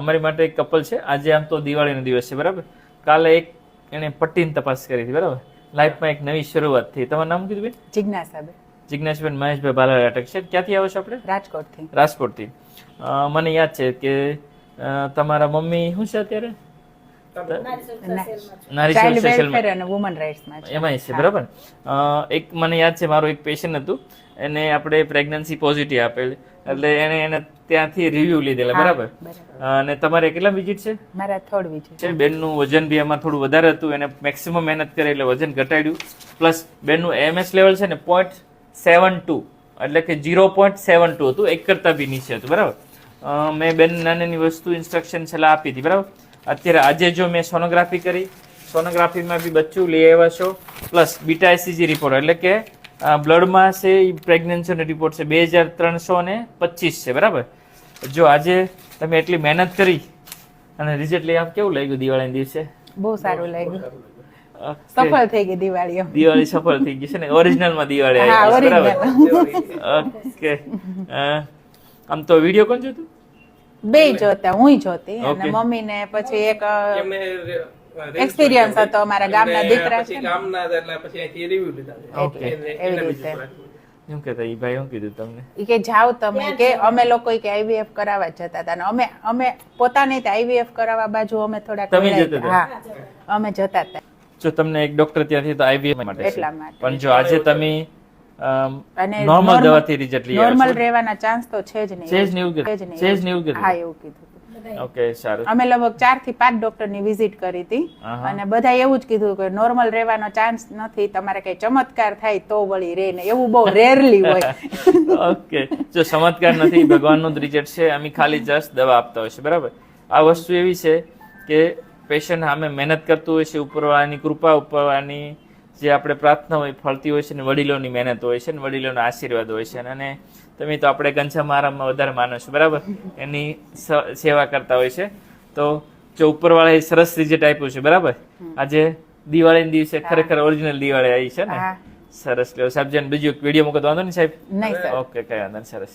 અમારી માટે એક કપલ છે. આજે આમ તો દિવાળીનો દિવસ છે બરાબર? કાલે એક એણે પટ્ટીની તપાસ કરી હતી બરાબર? લાઈફમાં એક નવી શરૂઆત થઈ. તમારું નામ કીધું બેન? જિજ્ઞાસાબેન. જિજ્ઞાસબેન મહેશભાઈ બાલા અટક છે. ક્યાંથી આવો છો આપણે? રાજકોટથી. રાજકોટથી. મને યાદ છે કે તમારા મમ્મી શું છે અત્યારે? નારી સોશિયલ વેલફેર અને વુમન રાઇટ્સમાં છે. છે બરાબર? એક મને યાદ છે મારું એક પેશન્ટ હતું. એને આપણે પ્રેગ્નન્સી પોઝિટિવ આપેલી. એટલે એને એને ત્યાંથી રિવ્યુ લીધેલા બરાબર? બરાબર. અને તમારે કેટલા વિઝિટ છે? મારા થર્ડ વિઝિટ છે. બેનનું વજન બી એમાં થોડું વધારે હતું એને મેક્સિમમ મહેનત કરી એટલે વજન ઘટાડ્યું. પ્લસ બેનનું એમએસ લેવલ છે ને પોઈન્ટ સેવન ટુ એટલે કે ઝીરો પોઈન્ટ સેવન ટુ હતું એક કરતા બી નીચે હતું બરાબર? મેં બેન નાની વસ્તુ ઇન્સ્ટ્રક્શન છેલ્લા આપી હતી બરાબર? અત્યારે આજે જો મેં સોનોગ્રાફી કરી સોનોગ્રાફીમાં બી બચ્ચું લઈ આવ્યા છો પ્લસ બીટા એસીજી રિપોર્ટ એટલે કે બ્લડમાં છે એ પ્રેગ્નન્સીનો રિપોર્ટ છે બે હજાર ત્રણસો ને પચીસ છે બરાબર? જો આજે તમે એટલી મહેનત કરી અને રિઝલ્ટ લઈ આપ કેવું લાગ્યું દિવાળીના દિવસે? બહુ સારું લાગ્યું. સફળ થઈ ગઈ દિવાળી દિવાળી સફળ થઈ ગઈ છે ને? ઓરિજિનલમાં દિવાળી આવી. ઓકે. આમ તો વીડિયો કોણ જોતું? બે જોતા હું જોતી. અને મમ્મી ને પછી એક એક્સપિરિયન્સ હતો અમારા ગામના દીકરા છે ગામના એટલે પછી અહીંથી રિવ્યુ લીધા. ઓકે એવી રીતે. શું કહેતા ઈ ભાઈ શું કીધું તમને? ઈ કે જાઓ તમે કે અમે લોકો કે આઈવીએફ કરાવવા જતા હતા. અને અમે અમે પોતાને આઈવીએફ કરાવવા બાજુ અમે થોડાક તમે જતા હતા. હા. અમે જતા હતા. જો તમને એક ડોક્ટર ત્યાંથી તો આઈવીએફ માટે એટલા માટે. પણ જો આજે તમે નોર્મલ દવાથી રિઝલ્ટ લઈ નોર્મલ રહેવાના ચાન્સ તો છે જ નહીં. છે જ નહીં કીધું? છે જ નહીં. છે જ ને કીધું? હા એવું કીધું. ઓકે સારું. અમે લગભગ ચારથી પાંચ ડોક્ટરની વિઝિટ કરી હતી. અને બધા એવું જ કીધું કે નોર્મલ રહેવાનો ચાન્સ નથી તમારે કઈ ચમત્કાર થાય તો વળી રે ને. એવું બહુ રેરલી હોય. ઓકે. જો ચમત્કાર નથી ભગવાનનું જ રિઝલ્ટ છે અમે ખાલી જસ્ટ દવા આપતા હોય છે બરાબર? આ વસ્તુ એવી છે કે પેશન્ટ સામે મહેનત કરતું હોય છે ઉપરવાળાની કૃપા ઉપરવાળાની જે આપણે પ્રાર્થના હોય ફળતી હોય છે ને વડીલોની મહેનત હોય છે ને વડીલોનો આશીર્વાદ હોય છે અને તમે તો આપણે ઘનશ્યામ વધારે માનો છો બરાબર? એની સેવા કરતા હોય છે. તો જો ઉપરવાળાએ સરસ રિઝલ્ટ આપ્યું છે બરાબર? આજે દિવાળીના દિવસે ખરેખર ઓરિજિનલ દિવાળી આવી છે ને? સરસ. લ્યો સાહેબ જેને બીજું વીડિયો મૂકો વાંધો નહીં સાહેબ? ઓકે કઈ વાંધો સરસ.